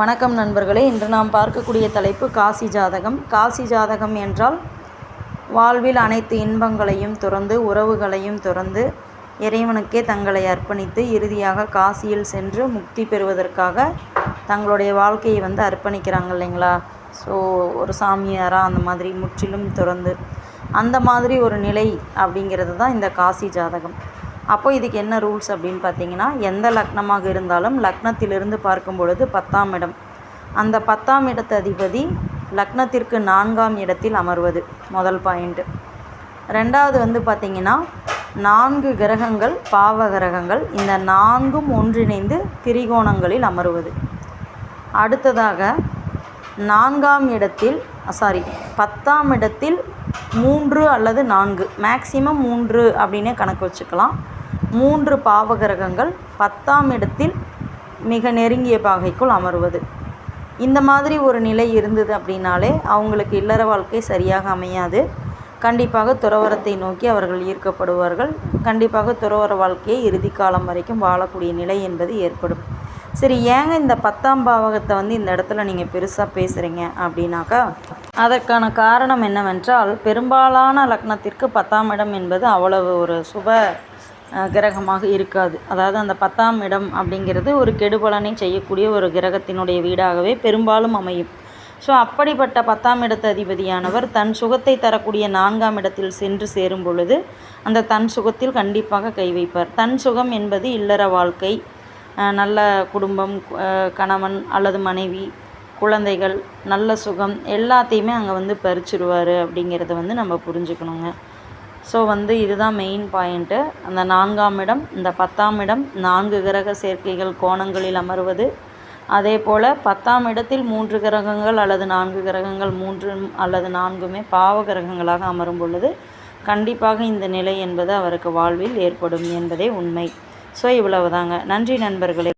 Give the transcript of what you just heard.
வணக்கம் நண்பர்களே. இன்று நாம் பார்க்கக்கூடிய தலைப்பு காசி ஜாதகம். காசி ஜாதகம் என்றால் வாழ்வில் அனைத்து இன்பங்களையும் துறந்து உறவுகளையும் துறந்து இறைவனுக்கே தங்களை அர்ப்பணித்து இறுதியாக காசியில் சென்று முக்தி பெறுவதற்காக தங்களுடைய வாழ்க்கையை வந்து அர்ப்பணிக்கிறாங்க இல்லைங்களா? ஸோ ஒரு சாமியாராக அந்த மாதிரி முற்றிலும் துறந்து அந்த மாதிரி ஒரு நிலை அப்படிங்கிறது தான் இந்த காசி ஜாதகம். அப்போ இதுக்கு என்ன ரூல்ஸ் அப்படின்னு பார்த்தீங்கன்னா எந்த லக்னமாக இருந்தாலும் லக்னத்திலிருந்து பார்க்கும் பொழுது பத்தாம் இடம். அந்த பத்தாம் இடத்து அதிபதி லக்னத்திற்கு நான்காம் இடத்தில் அமர்வது முதல் பாயிண்ட்டு ரெண்டாவது வந்து பார்த்திங்கன்னா நான்கு கிரகங்கள் பாவ கிரகங்கள் இந்த நான்கும் ஒன்றிணைந்து திரிகோணங்களில் அமருவது. அடுத்ததாக நான்காம் இடத்தில் சாரி பத்தாம் இடத்தில் மூன்று அல்லது நான்கு. மேக்சிமம் மூன்று அப்படின்னே கணக்கு வச்சுக்கலாம். மூன்று பாவகிரகங்கள் பத்தாம் இடத்தில் மிக நெருங்கிய பாகைக்குள் அமர்வது. இந்த மாதிரி ஒரு நிலை இருந்தது அப்படின்னாலே அவங்களுக்கு இல்லற வாழ்க்கை சரியாக அமையாது. கண்டிப்பாக துறவரத்தை நோக்கி அவர்கள் ஈர்க்கப்படுவார்கள். கண்டிப்பாக துறவர வாழ்க்கையை இறுதி காலம் வரைக்கும் வாழக்கூடிய நிலை என்பது ஏற்படும். சரி ஏங்க இந்த பத்தாம் பாவகத்தை வந்து இந்த இடத்துல நீங்கள் பெருசாக பேசுகிறீங்க அப்படின்னாக்கா அதற்கான காரணம் என்னவென்றால் பெரும்பாலான லக்னத்திற்கு பத்தாம் இடம் என்பது அவ்வளவு ஒரு சுப கிரகமாக இருக்காது. அதாவது அந்த பத்தாம் இடம் அப்படிங்கிறது ஒரு கெடுபலனை செய்யக்கூடிய ஒரு கிரகத்தினுடைய வீடாகவே பெரும்பாலும் அமையும். ஸோ அப்படிப்பட்ட பத்தாம் இடத்து அதிபதியானவர் தன் சுகத்தை தரக்கூடிய நான்காம் இடத்தில் சென்று சேரும் பொழுது அந்த தன் சுகத்தில் கண்டிப்பாக கை வைப்பார். தன் சுகம் என்பது இல்லற வாழ்க்கை. நல்ல குடும்பம் கணவன் அல்லது மனைவி குழந்தைகள் நல்ல சுகம் எல்லாத்தையுமே அங்கே வந்து பறிச்சிருவார் அப்படிங்கிறத வந்து நம்ம புரிஞ்சுக்கணுங்க. ஸோ வந்து இதுதான் மெயின் பாயிண்ட்டு அந்த நான்காம் இடம் இந்த பத்தாம் இடம் நான்கு கிரக சேர்க்கைகள் கோணங்களில் அமர்வது. அதே போல் பத்தாம் இடத்தில் மூன்று கிரகங்கள் அல்லது நான்கு கிரகங்கள் மூன்று அல்லது நான்குமே பாவ கிரகங்களாக அமரும் பொழுது கண்டிப்பாக இந்த நிலை என்பது அவருக்கு வாழ்வில் ஏற்படும் என்பதே உண்மை. ஸோ இவ்வளவுதாங்க. நன்றி நண்பர்களே.